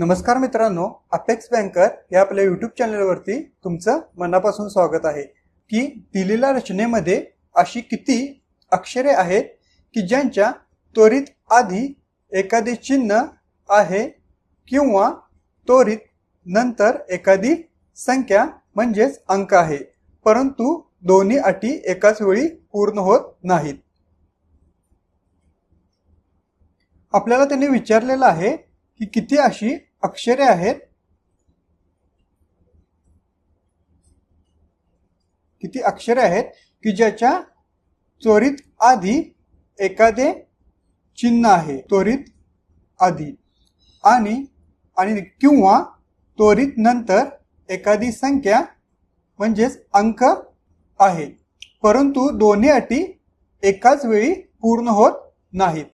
नमस्कार मित्रांनो apex banker या आपल्या युट्यूब चॅनलवरती तुमचं मनापासून स्वागत आहे. की दिलेल्या रचनेमध्ये अशी किती अक्षरे आहेत की ज्यांच्या त्वरित आधी एखादे चिन्ह आहे किंवा त्वरित नंतर एखादी संख्या म्हणजेच अंक आहे परंतु दोन्ही अटी एकाच वेळी पूर्ण होत नाहीत. आपल्याला त्यांनी विचारलेलं आहे की किती अशी अक्षरे आहेत. किती अक्षरे आहेत? की ज्याच्या त्वरित आधी एखादे चिन्ह आहे. त्वरित आधी. आणि आणि किंवा त्वरित नंतर एखादी संख्या म्हणजेच अंक आहे. परंतु दोन्ही अटी एकाच वेळी पूर्ण होत नाहीत.